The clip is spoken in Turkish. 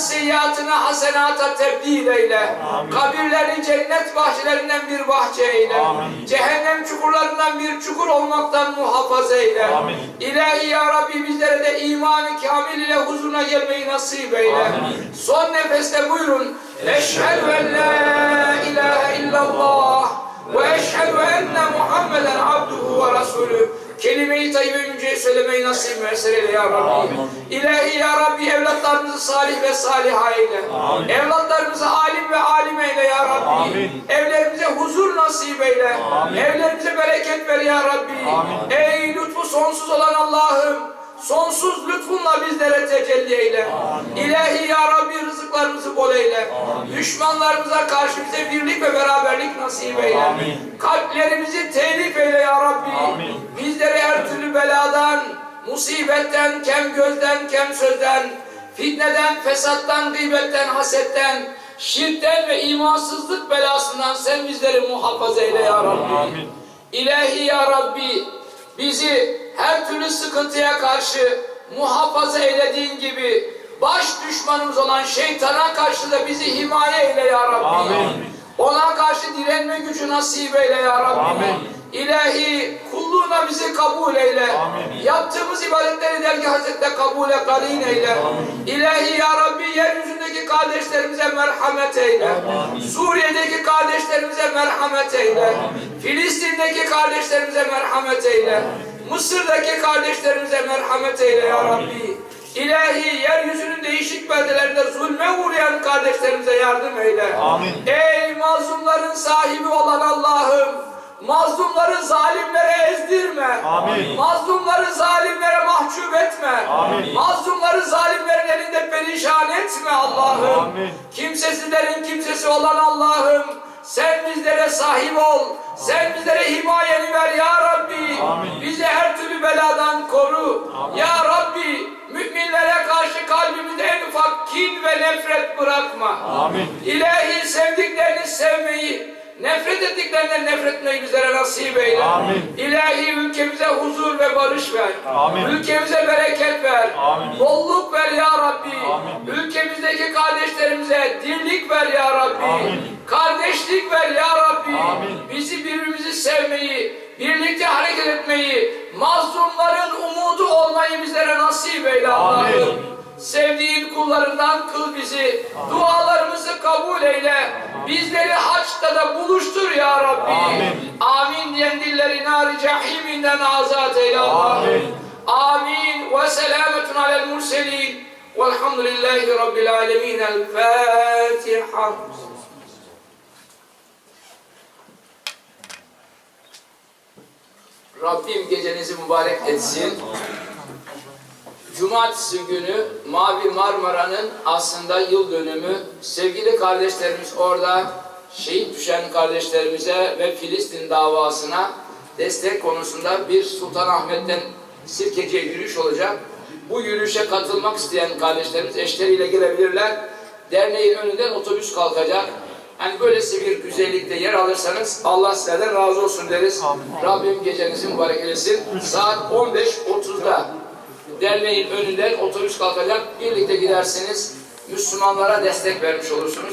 seyyiatına hasenata tebdil eyle. Kabirlerini cennet bahçelerinden bir bahçe eyle. Cehennem çukurlarından bir çukur olmaktan muhafaza eyle. İlahi ya Rabbi bizlere de imanı kamil ile huzuruna gelmeyi nasip eyle. Son nefeste buyurun. Eşhedü en la ilahe illallah ve eşhedü enne Muhammeden abduhu ve resulü. Kelime-i tayyibe söylemeyi nasip meseleyle ya Rabbi. İlahi ya Rabbi evlatlarımızı salih ve saliha eyle. Evlatlarımızı alim ve alim eyle ya Rabbi. Evlerimize huzur nasip eyle. Evlerimize bereket ver ya Rabbi. Ey lütfu sonsuz olan Allah'ım. Sonsuz lütfunla bizlere tecelli eyle. İlahi ya Rabbi rızıklarımızı bol eyle. Düşmanlarımıza karşı bize birlik ve beraberlik nasip eyle. Kalplerimizi telif eyle ya Rabbi. Bizleri her türlü beladan, musibetten, kem gözden, kem sözden, fitneden, fesattan, gıybetten, hasetten, şirkten ve imansızlık belasından sen bizleri muhafaza eyle ya Rabbi. İlahi ya Rabbi bizi her türlü sıkıntıya karşı muhafaza eylediğin gibi baş düşmanımız olan şeytana karşı da bizi himaye eyle ya Rabbi. Ona karşı direnme gücü nasip eyle ya Rabbi. İlahi kulluğuna bizi kabul eyle. Yaptığımız ibadetleri dergi hazretle kabule karin eyle. İlahi ya Rabbi yeryüzündeki kardeşlerimize merhamet eyle. Suriye'deki kardeşlerimize merhamet eyle. Filistin'deki kardeşlerimize merhamet eyle. Mısır'daki kardeşlerimize merhamet eyle ya Rabbi. İlahi yeryüzünün değişik beldelerinde zulme uğrayan kardeşlerimize yardım eyle. Amin. Ey mazlumların sahibi olan Allah'ım, mazlumları zalimlere ezdirme. Amin. Mazlumları zalimlere mahcup etme. Amin. Mazlumları zalimlerin elinde perişan etme Allah'ım. Amin. Kimsesizlerin kimsesi olan Allah'ım, sen bizlere sahip ol. Sen bizlere himayeni ver ya Rabbi. Amin. Bizi her türlü beladan koru. Ya Rabbi, kalbimizde en ufak kin ve nefret bırakma. Amin. İlahi sevdiklerini sevmeyi, nefret ettiklerinden nefret etmeyi bizlere nasip eyle. Amin. İlahi ülkemize huzur ve barış ver. Amin. Ülkemize bereket ver. Amin. Bolluk ver ya Rabbi. Amin. Ülkemizdeki kardeşlerimize dirlik ver ya Rabbi. Amin. Kardeşlik ver ya Rabbi. Amin. Bizi birbirimizi sevmeyi, birlikte hareket etmeyi, mazlumların umudu olmayı bizlere nasip eyle Allah'ım. Kıl bizi. Dualarımızı kabul eyle. Bizleri haçta da buluştur ya Rabbi. Amin. Amin diyen dilleri nar cehiminden azat eyle. Amin. Amin. Ve selametun alel murselin. Velhamdülillahi Rabbil alemin. El Fatiha. Rabbim gecenizi mübarek etsin. Cumartesi günü Mavi Marmara'nın aslında yıl dönümü. Sevgili kardeşlerimiz orada şehit düşen kardeşlerimize ve Filistin davasına destek konusunda bir Sultanahmet'ten Sirkeci'ye yürüyüş olacak. Bu yürüyüşe katılmak isteyen kardeşlerimiz eşleriyle girebilirler. Derneğin önünden otobüs kalkacak. Hani böylesi bir güzellikte yer alırsanız Allah sizlerden razı olsun deriz. Rabbim gecenizi mübarek eylesin. Saat 15.30'da derneğin önünden otobüs kalkacak. Birlikte giderseniz Müslümanlara destek vermiş olursunuz.